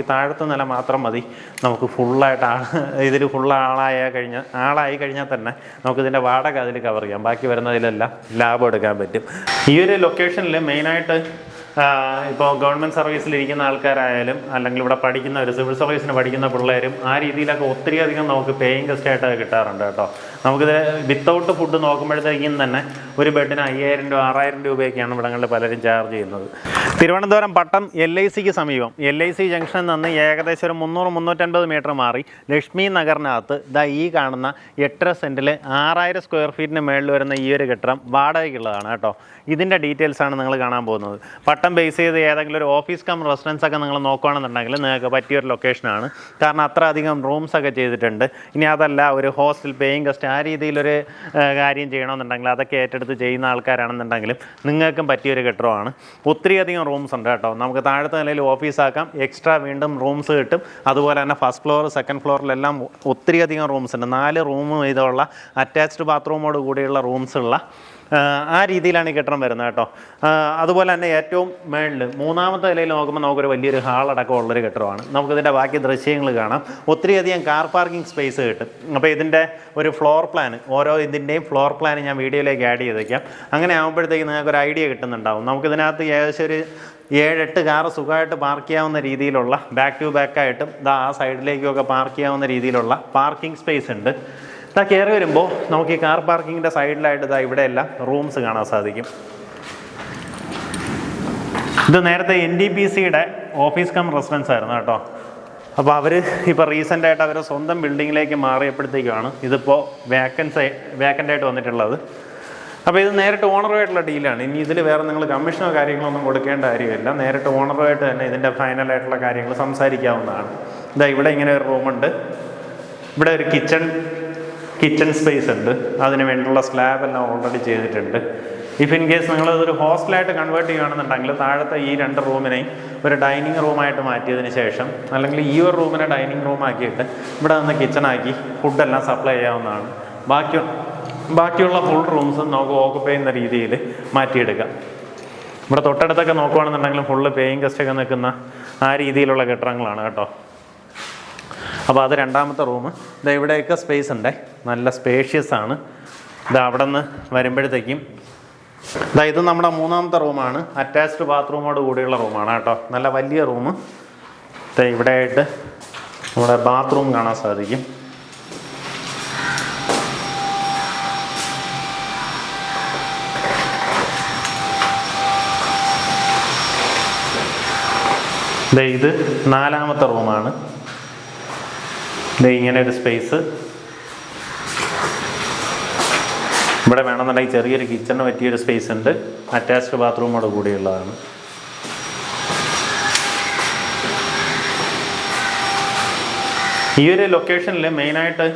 ഈ താഴത്തെ നില മാത്രം മതി. നമുക്ക് ഫുള്ളായിട്ട് ആ ഇതിൽ ഫുൾ ആളായ കഴിഞ്ഞ ആളായി കഴിഞ്ഞാൽ തന്നെ നമുക്കിതിന്റെ വാടക അതിൽ കവർ ചെയ്യാം. ബാക്കി വരുന്നതിലെല്ലാം ലാഭം എടുക്കാൻ പറ്റും. ഈ ഒരു ലൊക്കേഷനിൽ മെയിനായിട്ട് ഇപ്പോൾ ഗവൺമെന്റ് സർവീസിലിരിക്കുന്ന ആൾക്കാരായാലും അല്ലെങ്കിൽ ഇവിടെ പഠിക്കുന്ന ഒരു സിവിൽ സർവീസിന് പഠിക്കുന്ന പിള്ളേരും ആ രീതിയിലൊക്കെ ഒത്തിരി അധികം നമുക്ക് പേയിങ് ഗസ്റ്റ് ആയിട്ട് കിട്ടാറുണ്ട് കേട്ടോ. നമുക്കിത് വിത്തൗട്ട് ഫുഡ് നോക്കുമ്പോഴത്തേക്കും തന്നെ ഒരു ബെഡിന് അയ്യായിരം രൂപ ആറായിരം രൂപയൊക്കെയാണ് ഇവിടങ്ങളിൽ പലരും ചാർജ് ചെയ്യുന്നത്. തിരുവനന്തപുരം പട്ടം എൽ ഐ സിക്ക് സമീപം. എൽ ഐ സി ജംഗ്ഷനിൽ നിന്ന് ഏകദേശം ഒരു മുന്നൂറ് മുന്നൂറ്റൻപത് മീറ്റർ മാറി ലക്ഷ്മി നഗറിനകത്ത് ദാ ഈ കാണുന്ന എട്ടര സെന്റിൽ ആറായിരം സ്ക്വയർ ഫീറ്റിന് മേളിൽ വരുന്ന ഈ ഒരു കെട്ടിടം വാടകയ്ക്കുള്ളതാണ് കേട്ടോ. ഇതിന്റെ ഡീറ്റെയിൽസാണ് നിങ്ങൾ കാണാൻ പോകുന്നത്. പട്ടം ബേസ് ചെയ്ത് ഏതെങ്കിലും ഒരു ഓഫീസ് കം റെസിഡൻസ് ഒക്കെ നിങ്ങൾ നോക്കുകയാണെന്നുണ്ടെങ്കിൽ നിങ്ങൾക്ക് പറ്റിയൊരു ലൊക്കേഷനാണ് കാരണം അത്ര അധികം റൂംസ് ഒക്കെ ചെയ്തിട്ടുണ്ട്. ഇനി അതല്ല ഒരു ഹോസ്റ്റൽ പേയിങ് ഗസ്റ്റ് ആ രീതിയിലൊരു കാര്യം ചെയ്യണമെന്നുണ്ടെങ്കിൽ അതൊക്കെ ഏറ്റെടുത്ത് ചെയ്യുന്ന ആൾക്കാരാണെന്നുണ്ടെങ്കിലും നിങ്ങൾക്കും പറ്റിയൊരു കെട്ടിടമാണ്. ഒത്തിരി അധികം റൂംസ് ഉണ്ട് കേട്ടോ. നമുക്ക് താഴത്തെ നിലയിൽ ഓഫീസാക്കാം എക്സ്ട്രാ വീണ്ടും റൂംസ് കിട്ടും. അതുപോലെ തന്നെ ഫസ്റ്റ് ഫ്ലോർ സെക്കൻഡ് ഫ്ലോറിലെല്ലാം ഒത്തിരി അധികം റൂംസ് ഉണ്ട്. നാല് റൂം ഇതുള്ള അറ്റാച്ച്ഡ് ബാത്റൂമോട് കൂടിയുള്ള റൂംസ് ഉള്ള ആ, രീതിയിലാണ് ഈ കെട്ടിടം വരുന്നത് കേട്ടോ. അതുപോലെ തന്നെ ഏറ്റവും മേളിൽ മൂന്നാമത്തെ നിലയിൽ നോക്കുമ്പോൾ നമുക്കൊരു വലിയൊരു ഹാളടക്കം ഉള്ളൊരു കെട്ടിടമാണ്. നമുക്കിതിന്റെ ബാക്കി ദൃശ്യങ്ങൾ കാണാം. ഒത്തിരിയധികം കാർ പാർക്കിംഗ് സ്പേസ് കിട്ടും. അപ്പോൾ ഇതിന്റെ ഒരു ഫ്ലോർ പ്ലാൻ ഓരോ ഇതിന്റെയും ഫ്ലോർ പ്ലാൻ ഞാൻ വീഡിയോയിലേക്ക് ആഡ് ചെയ്തേക്കാം. അങ്ങനെ ആകുമ്പോഴത്തേക്ക് നിങ്ങൾക്ക് ഒരു ഐഡിയ കിട്ടുന്നുണ്ടാവും. നമുക്കിതിനകത്ത് ഏകദേശം ഒരു ഏഴെട്ട് കാറ് സുഖമായിട്ട് പാർക്ക് ചെയ്യാവുന്ന രീതിയിലുള്ള ബാക്ക് ടു ബാക്കായിട്ടും ദാ ആ സൈഡിലേക്കൊക്കെ പാർക്ക് ചെയ്യാവുന്ന രീതിയിലുള്ള പാർക്കിംഗ് സ്പേസ് ഉണ്ട്. ഇതാ കയറി വരുമ്പോൾ നമുക്ക് ഈ കാർ പാർക്കിങ്ങിന്റെ സൈഡിലായിട്ട് ഇതാ ഇവിടെ എല്ലാം റൂംസ് കാണാൻ സാധിക്കും. ഇത് നേരത്തെ എൻ ഡി പി സിയുടെ ഓഫീസ് കം റെസിഡൻസ് ആയിരുന്നു കേട്ടോ. അപ്പോൾ അവർ ഇപ്പോൾ റീസെന്റ് ആയിട്ട് അവർ സ്വന്തം ബിൽഡിങ്ങിലേക്ക് മാറിയപ്പോഴത്തേക്കുമാണ് ഇതിപ്പോൾ വേക്കൻസ് വേക്കന്റ് ആയിട്ട് വന്നിട്ടുള്ളത്. അപ്പോൾ ഇത് നേരിട്ട് ഓണറുമായിട്ടുള്ള ഡീലാണ് ഇനി ഇതിൽ വേറെ നിങ്ങൾ കമ്മീഷനോ കാര്യങ്ങളോ ഒന്നും കൊടുക്കേണ്ട കാര്യമില്ല. നേരിട്ട് ഓണറുമായിട്ട് തന്നെ ഇതിന്റെ ഫൈനലായിട്ടുള്ള കാര്യങ്ങൾ സംസാരിക്കാവുന്നതാണ്. ഇതാ ഇവിടെ ഇങ്ങനെ ഒരു റൂമുണ്ട് ഇവിടെ ഒരു കിച്ചൺ കിച്ചൺ സ്പേസ് ഉണ്ട്. അതിന് വേണ്ടിയുള്ള സ്ലാബ് എല്ലാം ഓൾറെഡി ചെയ്തിട്ടുണ്ട്. ഇഫ് ഇൻ കേസ് നിങ്ങൾ ഇതൊരു ഹോസ്റ്റലായിട്ട് കൺവേർട്ട് ചെയ്യുകയാണെന്നുണ്ടെങ്കിൽ താഴത്തെ ഈ രണ്ട് റൂമിനെയും ഒരു ഡൈനിങ് റൂമായിട്ട് മാറ്റിയതിന് ശേഷം അല്ലെങ്കിൽ ഈ ഒരു റൂമിനെ ഡൈനിങ് റൂമാക്കിയിട്ട് ഇവിടെ നിന്ന് കിച്ചണാക്കി ഫുഡെല്ലാം സപ്ലൈ ചെയ്യാവുന്നതാണ്. ബാക്കി ബാക്കിയുള്ള ഫുൾ റൂംസും നമുക്ക് ഓക്കുപ്പൈ ചെയ്യുന്ന രീതിയിൽ മാറ്റിയെടുക്കാം. ഇവിടെ തൊട്ടടുത്തൊക്കെ നോക്കുകയാണെന്നുണ്ടെങ്കിൽ ഫുള്ള് പേയിങ് ഗസ്റ്റൊക്കെ നിൽക്കുന്ന ആ രീതിയിലുള്ള കെട്ടിടങ്ങളാണ് കേട്ടോ. അപ്പോൾ അത് രണ്ടാമത്തെ റൂം ഇത് ഇവിടെയൊക്കെ സ്പേസ് ഉണ്ട്. നല്ല സ്പേഷ്യസ് ആണ്. ഇത് അവിടെ നിന്ന് വരുമ്പോഴത്തേക്കും ഇതാ ഇത് നമ്മുടെ മൂന്നാമത്തെ റൂമാണ് അറ്റാച്ച്ഡ് ബാത്റൂമോട് കൂടിയുള്ള റൂമാണ് കേട്ടോ. നല്ല വലിയ റൂം ഇവിടെ ആയിട്ട് നമ്മുടെ ബാത്റൂം കാണാൻ സാധിക്കും. ഇത് നാലാമത്തെ റൂമാണ് ഇങ്ങനെ ഒരു സ്പേസ് ഇവിടെ വേണമെന്നുണ്ടെങ്കിൽ ചെറിയൊരു കിച്ചണിന് പറ്റിയൊരു സ്പേസ് ഉണ്ട്. അറ്റാച്ച്ഡ് ബാത്റൂമോട് കൂടിയുള്ളതാണ്. ഈ ഒരു ലൊക്കേഷനിൽ മെയിനായിട്ട്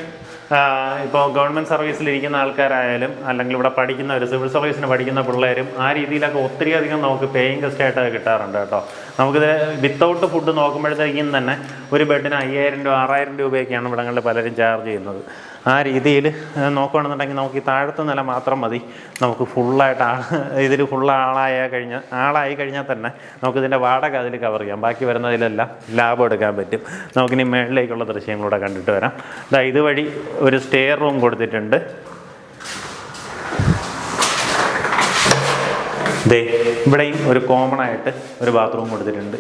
ഇപ്പോൾ ഗവൺമെന്റ് സർവീസിലിരിക്കുന്ന ആൾക്കാരായാലും അല്ലെങ്കിൽ ഇവിടെ പഠിക്കുന്ന ഒരു സിവിൽ സർവീസിന് പഠിക്കുന്ന പിള്ളേരും ആ രീതിയിലൊക്കെ ഒത്തിരി അധികം നമുക്ക് പേയിങ് ഗസ്റ്റ് ആയിട്ട് കിട്ടാറുണ്ട് കേട്ടോ. നമുക്കിത് വിത്തൗട്ട് ഫുഡ് നോക്കുമ്പോഴത്തേക്കും തന്നെ ഒരു ബെഡിന് അയ്യായിരം രൂപ ആറായിരം രൂപയൊക്കെയാണ് ഇവിടങ്ങളിൽ പലരും ചാർജ് ചെയ്യുന്നത്. ആ രീതിയിൽ നോക്കുകയാണെന്നുണ്ടെങ്കിൽ നമുക്ക് ഈ താഴത്തെ നില മാത്രം മതി. നമുക്ക് ഫുള്ളായിട്ട് ആ ഇതിൽ ഫുൾ ആളായ കഴിഞ്ഞ ആളായി കഴിഞ്ഞാൽ തന്നെ നമുക്കിതിന്റെ വാടക അതിൽ കവർ ചെയ്യാം. ബാക്കി വരുന്നതിലെല്ലാം ലാഭം എടുക്കാൻ പറ്റും. നമുക്കിനി മേളിലേക്കുള്ള ദൃശ്യങ്ങളൂടെ കണ്ടിട്ട് വരാം. ഇതാ ഇതുവഴി ഒരു സ്റ്റെയർ റൂം കൊടുത്തിട്ടുണ്ട്. ദേ ഇവിടെയും ഒരു കോമൺ ആയിട്ട് ഒരു ബാത്റൂം കൊടുത്തിട്ടുണ്ട്.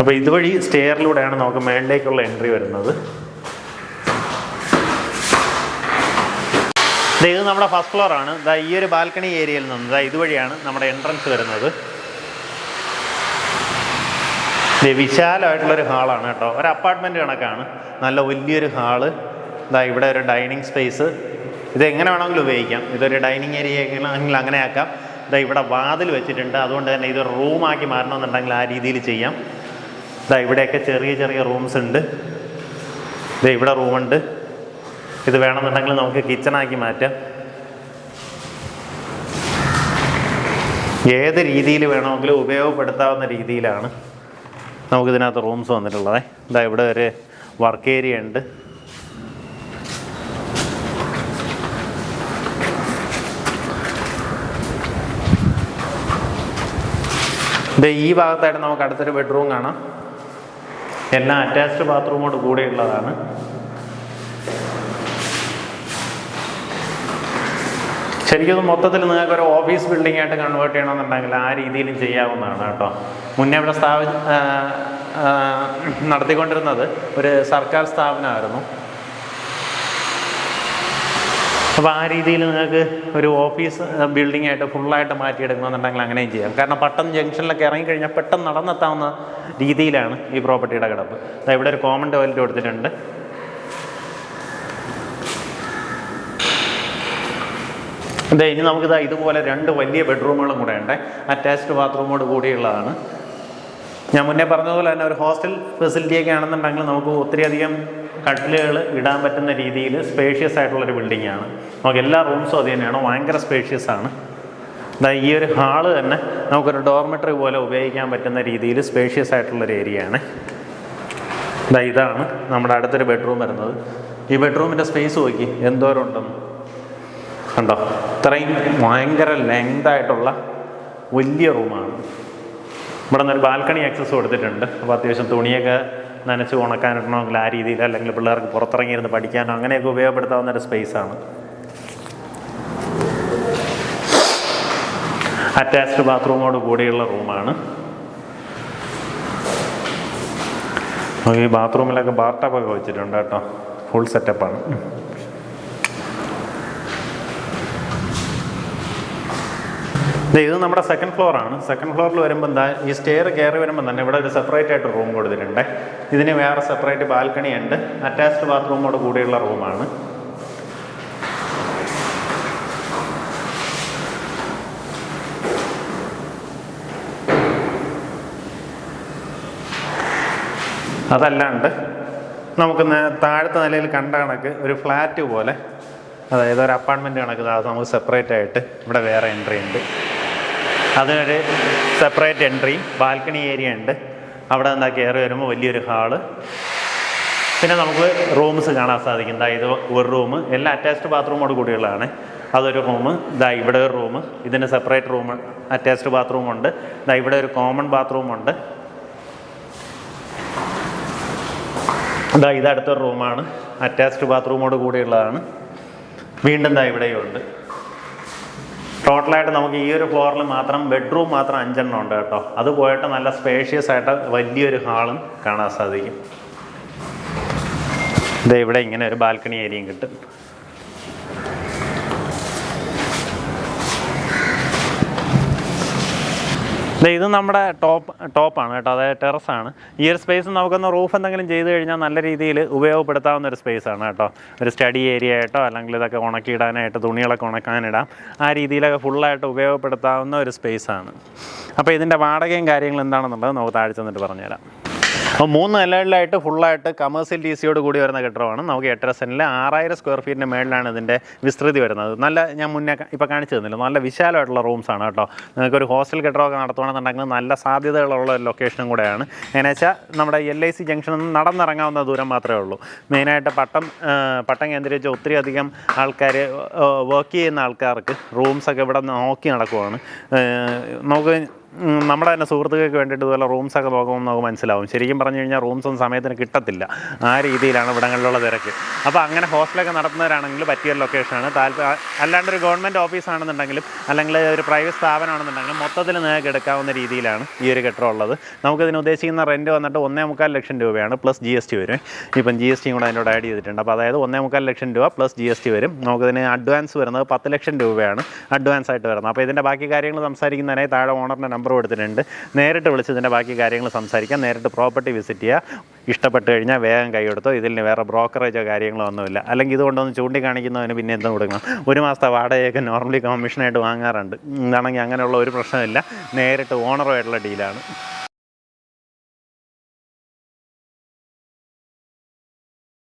അപ്പോൾ ഇതുവഴി സ്റ്റെയറിലൂടെയാണ് നമുക്ക് മേളിലേക്കുള്ള എൻട്രി വരുന്നത്. ഇത് നമ്മുടെ ഫസ്റ്റ് ഫ്ലോർ ആണ്. ദാ ഈ ഒരു ബാൽക്കണി ഏരിയയിൽ നിന്ന് ദാ ഇതുവഴിയാണ് നമ്മുടെ എൻട്രൻസ് വരുന്നത്. വിശാലമായിട്ടുള്ളൊരു ഹാളാണ് കേട്ടോ. ഒരു അപ്പാർട്ട്മെന്റ് കണക്കാണ്. നല്ല വലിയൊരു ഹാൾ ഇതാ ഇവിടെ ഒരു ഡൈനിങ് സ്പേസ് ഇത് എങ്ങനെ വേണമെങ്കിലും ഉപയോഗിക്കാം. ഇതൊരു ഡൈനിങ് ഏരിയ ആണെങ്കിൽ അങ്ങനെ ആക്കാം. ഇതാ ഇവിടെ വാതിൽ വെച്ചിട്ടുണ്ട്. അതുകൊണ്ട് തന്നെ ഇത് റൂമാക്കി മാറണമെന്നുണ്ടെങ്കിൽ ആ രീതിയിൽ ചെയ്യാം. ഇതാ ഇവിടെയൊക്കെ ചെറിയ ചെറിയ റൂംസ് ഉണ്ട്. ഇതാ ഇവിടെ റൂമുണ്ട് ഇത് വേണമെന്നുണ്ടെങ്കിൽ നമുക്ക് കിച്ചണാക്കി മാറ്റാം. ഏത് രീതിയിൽ വേണമെങ്കിലും ഉപയോഗപ്പെടുത്താവുന്ന രീതിയിലാണ് നമുക്കിതിനകത്ത് റൂംസ് വന്നിട്ടുള്ളത്. ഇതാ ഇവിടെ ഒരു വർക്ക് ഏരിയ ഉണ്ട്. ഇത് ഈ ഭാഗത്തായിട്ട് നമുക്ക് അടുത്തൊരു ബെഡ്റൂം കാണാം. എല്ലാം അറ്റാച്ച്ഡ് ബാത്റൂമോട് കൂടെയുള്ളതാണ്. ശരിക്കും മൊത്തത്തിൽ നിങ്ങൾക്ക് ഒരു ഓഫീസ് ബിൽഡിംഗ് ആയിട്ട് കൺവേർട്ട് ചെയ്യണമെന്നുണ്ടെങ്കിൽ ആ രീതിയിലും ചെയ്യാവുന്നതാണ് കേട്ടോ. മുന്നേ ഇവിടെ സ്ഥാപി നടത്തിക്കൊണ്ടിരുന്നത് ഒരു സർക്കാർ സ്ഥാപനമായിരുന്നു. അപ്പോൾ ആ രീതിയിൽ നിങ്ങൾക്ക് ഒരു ഓഫീസ് ബിൽഡിംഗ് ആയിട്ട് ഫുള്ളായിട്ട് മാറ്റിയെടുക്കണമെന്നുണ്ടെങ്കിൽ അങ്ങനെയും ചെയ്യാം. കാരണം പട്ടം ജംഗ്ഷനിലൊക്കെ ഇറങ്ങിക്കഴിഞ്ഞാൽ പെട്ടെന്ന് നടന്നെത്താവുന്ന രീതിയിലാണ് ഈ പ്രോപ്പർട്ടിയുടെ കിടപ്പ്. അതായത് ഇവിടെ ഒരു കോമൺ ടോയ്ലറ്റ് കൊടുത്തിട്ടുണ്ട്. അതെ ഇനി നമുക്കിതാ ഇതുപോലെ രണ്ട് വലിയ ബെഡ്റൂമുകളും കൂടെ ഉണ്ട്. അറ്റാച്ച്ഡ് ബാത്റൂമോട് കൂടിയുള്ളതാണ്. ഞാൻ മുന്നേ പറഞ്ഞതുപോലെ തന്നെ ഒരു ഹോസ്റ്റൽ ഫെസിലിറ്റിയൊക്കെ ആണെന്നുണ്ടെങ്കിൽ നമുക്ക് ഒത്തിരി അധികം കട്ടിലുകൾ ഇടാൻ പറ്റുന്ന രീതിയിൽ സ്പേഷ്യസ് ആയിട്ടുള്ളൊരു ബിൽഡിംഗ് ആണ്. നമുക്ക് എല്ലാ റൂംസും അത് തന്നെയാണ്. ഭയങ്കര സ്പേഷ്യസ് ആണ്. ഇതാ ഈ ഒരു ഹാൾ തന്നെ നമുക്കൊരു ഡോർമെറ്ററി പോലെ ഉപയോഗിക്കാൻ പറ്റുന്ന രീതിയിൽ സ്പേഷ്യസ് ആയിട്ടുള്ളൊരു ഏരിയ ആണ്. ഇതാ ഇതാണ് നമ്മുടെ അടുത്തൊരു ബെഡ്റൂം വരുന്നത്. ഈ ബെഡ്റൂമിന്റെ സ്പേസ് നോക്കി. എന്തോരം ഉണ്ടെന്ന് കണ്ടോ? ഇത്രയും ഭയങ്കര ലെങ്ത് ആയിട്ടുള്ള വലിയ റൂമാണ് ഇവിടെ നിന്നൊരു ബാൽക്കണി ആക്സസ് കൊടുത്തിട്ടുണ്ട്. അപ്പോൾ അത്യാവശ്യം തുണിയൊക്കെ നനച്ച് ഉണക്കാനിടണമെങ്കിൽ ആ രീതിയിൽ അല്ലെങ്കിൽ പിള്ളേർക്ക് പുറത്തിറങ്ങിയിരുന്ന് പഠിക്കാനോ അങ്ങനെയൊക്കെ ഉപയോഗപ്പെടുത്താവുന്ന ഒരു സ്പേസാണ് അറ്റാച്ച്ഡ് ബാത്റൂമോട് കൂടിയുള്ള റൂമാണ് ഈ ബാത്റൂമിലൊക്കെ ബാർട്ടപ്പൊക്കെ വെച്ചിട്ടുണ്ട് കേട്ടോ. ഫുൾ സെറ്റപ്പാണ് ഇത് നമ്മുടെ സെക്കൻഡ് ഫ്ലോറാണ് സെക്കൻഡ് ഫ്ലോറിൽ വരുമ്പോൾ എന്താ ഈ സ്റ്റെയർ കയറി വരുമ്പോൾ തന്നെ ഇവിടെ ഒരു സെപ്പറേറ്റ് ആയിട്ട് റൂം കൊടുത്തിട്ടുണ്ട്. ഇതിന് വേറെ സെപ്പറേറ്റ് ബാൽക്കണി ഉണ്ട്. അറ്റാച്ച്ഡ് ബാത്റൂമോട് കൂടിയുള്ള റൂമാണ് അതല്ലാണ്ട് നമുക്ക് താഴത്തെ നിലയിൽ കണ്ട കണക്ക് ഒരു ഫ്ലാറ്റ് പോലെ. അതായത് ഒരു അപ്പാർട്ട്മെന്റ് കണക്ക് നമുക്ക് സെപ്പറേറ്റ് ആയിട്ട് ഇവിടെ വേറെ എൻട്രി ഉണ്ട്. അതിനൊരു സെപ്പറേറ്റ് എൻട്രി ബാൽക്കണി ഏരിയ ഉണ്ട്. അവിടെ എന്താ കയറി വരുമ്പോൾ വലിയൊരു ഹാൾ പിന്നെ നമുക്ക് റൂംസ് കാണാൻ സാധിക്കും. ഇതാ ഇത് ഒരു റൂം എല്ലാം അറ്റാച്ച്ഡ് ബാത്റൂമോട് കൂടിയുള്ളതാണ്. അതൊരു റൂം ഇതാ ഇവിടെ ഒരു റൂം ഇതിന് സെപ്പറേറ്റ് റൂം അറ്റാച്ച്ഡ് ബാത്റൂമുണ്ട് ഇതാ ഇവിടെ ഒരു കോമൺ ബാത്റൂമുണ്ട് ഇതാ ഇതടുത്തൊരു റൂമാണ് അറ്റാച്ച്ഡ് ബാത്റൂമോട് കൂടിയുള്ളതാണ്. വീണ്ടും ഇതാ ഇവിടെയും ഉണ്ട്. ടോട്ടലായിട്ട് നമുക്ക് ഈ ഒരു ഫ്ലോറിൽ മാത്രം ബെഡ്റൂം മാത്രം അഞ്ചെണ്ണം ഉണ്ട് കേട്ടോ. അത് പോയിട്ട് നല്ല സ്പേഷ്യസ് ആയിട്ട് വലിയൊരു ഹാളും കാണാൻ സാധിക്കും. ഇത് ഇവിടെ ഇങ്ങനെ ഒരു ബാൽക്കണി ഏരിയയും കിട്ടും. ഇത് നമ്മുടെ ടോപ്പ് ടോപ്പാണ് കേട്ടോ അതായത് ടെറസാണ്. ഈ ഒരു സ്പേസ് നമുക്കൊന്ന് റൂഫ് എന്തെങ്കിലും ചെയ്ത് കഴിഞ്ഞാൽ നല്ല രീതിയിൽ ഉപയോഗപ്പെടുത്താവുന്ന ഒരു സ്പേസാണ് കേട്ടോ. ഒരു സ്റ്റഡി ഏരിയ ആയിട്ടോ അല്ലെങ്കിൽ ഇതൊക്കെ ഉണക്കിയിടാനായിട്ട് തുണികളൊക്കെ ഉണക്കാനിടാം. ആ രീതിയിലൊക്കെ ഫുള്ളായിട്ട് ഉപയോഗപ്പെടുത്താവുന്ന ഒരു സ്പേസാണ് അപ്പോൾ ഇതിന്റെ വാടകയും കാര്യങ്ങളും എന്താണെന്നുള്ളത് നമുക്ക് താഴെ ചെന്നിട്ട് പറഞ്ഞുതരാം. അപ്പോൾ മൂന്ന് നിലകളിലായിട്ട് ഫുള്ളായിട്ട് കമേഴ്സ്യൽ ടി സിയോട് കൂടി വരുന്ന കെട്ടിടമാണ്. നമുക്ക് എട്ടര സെന്റിൽ ആറായിരം സ്ക്വയർ ഫീറ്റിന്റെ മേളിലാണ് ഇതിന്റെ വിസ്തൃതി വരുന്നത്. നല്ല ഞാൻ മുന്നേ ഇപ്പോൾ കാണിച്ചു തന്നില്ല? നല്ല വിശാലമായിട്ടുള്ള റൂംസാണ് കേട്ടോ. നിങ്ങൾക്കൊരു ഹോസ്റ്റൽ കെട്ടിടമൊക്കെ നടത്തുകയാണെന്നുണ്ടെങ്കിൽ നല്ല സാധ്യതകളുള്ള ഒരു ലൊക്കേഷനും കൂടെയാണ്. എന്നു വെച്ചാൽ നമ്മുടെ എൽ ഐ സി ജംഗ്ഷനിൽ നിന്ന് നടന്നിറങ്ങാവുന്ന ദൂരം മാത്രമേ ഉള്ളൂ. മെയിനായിട്ട് പട്ടം പട്ടം കേന്ദ്രീകരിച്ച് ഒത്തിരി അധികം ആൾക്കാർ വർക്ക് ചെയ്യുന്ന ആൾക്കാർക്ക് റൂംസൊക്കെ ഇവിടെ നോക്കി നടക്കുവാണ്. നമുക്ക് നമ്മുടെ തന്നെ സുഹൃത്തുക്കൾക്ക് വേണ്ടിയിട്ട് ഇതുപോലെ റൂംസൊക്കെ നോക്കുമ്പോൾ നമുക്ക് മനസ്സിലാവും. ശരിക്കും പറഞ്ഞു കഴിഞ്ഞാൽ റൂംസൊന്നും സമയത്തിന് കിട്ടത്തില്ല. ആ രീതിയിലാണ് ഇവിടങ്ങളിലുള്ള തിരക്ക്. അപ്പോൾ അങ്ങനെ ഹോസ്റ്റലൊക്കെ നടത്തുന്നവരാണെങ്കിൽ പറ്റിയ ലൊക്കേഷനാണ് താല്പര്യം അല്ലാണ്ട് ഒരു ഗവൺമെന്റ് ഓഫീസാണെന്നുണ്ടെങ്കിലും അല്ലെങ്കിൽ ഒരു പ്രൈവറ്റ് സ്ഥാപനമാണെന്നുണ്ടെങ്കിലും മൊത്തത്തിൽ നിങ്ങൾക്ക് എടുക്കാവുന്ന രീതിയിലാണ് ഈ ഒരു കെട്ടിടം ഉള്ളത്. നമുക്കിതിന് ഉദ്ദേശിക്കുന്ന റെന്റ് വന്നിട്ട് ഒന്നേ മുക്കാൽ ലക്ഷം രൂപയാണ് പ്ലസ് ജി എസ് ടി വരും. ഇപ്പം ജി എസ് ടിയും കൂടെ അതിനോട് ആഡ് ചെയ്തിട്ടുണ്ട്. അപ്പോൾ അതായത് ഒന്നേ മുക്കാൽ ലക്ഷം രൂപ പ്ലസ് ജി എസ് ടി വരും. നമുക്കിതിന് അഡ്വാൻസ് വരുന്നത് പത്ത് ലക്ഷം രൂപയാണ് അഡ്വാൻസ് ആയിട്ട് വരുന്നത്. അപ്പോൾ ഇതിന്റെ ബാക്കി കാര്യങ്ങൾ സംസാരിക്കുന്നതിനായി താഴെ ഓണറിന്റെ നമ്പർ കൊടുത്തിട്ടുണ്ട്. നേരിട്ട് വിളിച്ച് ഇതിന്റെ ബാക്കി കാര്യങ്ങൾ സംസാരിക്കാം. നേരിട്ട് പ്രോപ്പർട്ടി വിസിറ്റ് ചെയ്യുക ഇഷ്ടപ്പെട്ട് കഴിഞ്ഞാൽ വേഗം കൈയെടുത്തോ ഇതിൽ വേറെ ബ്രോക്കറേജോ കാര്യങ്ങളോ ഒന്നുമില്ല. അല്ലെങ്കിൽ ഇതുകൊണ്ടൊന്ന് ചൂണ്ടിക്കാണിക്കുന്നതിന് പിന്നെ എന്തും കൊടുക്കണം. ഒരു മാസത്തെ വാടകയൊക്കെ നോർമലി കമ്മീഷനായിട്ട് വാങ്ങാറുണ്ട്. ഇതാണെങ്കിൽ അങ്ങനെയുള്ള ഒരു പ്രശ്നമില്ല. നേരിട്ട് ഓണറുമായിട്ടുള്ള ഡീലാണ്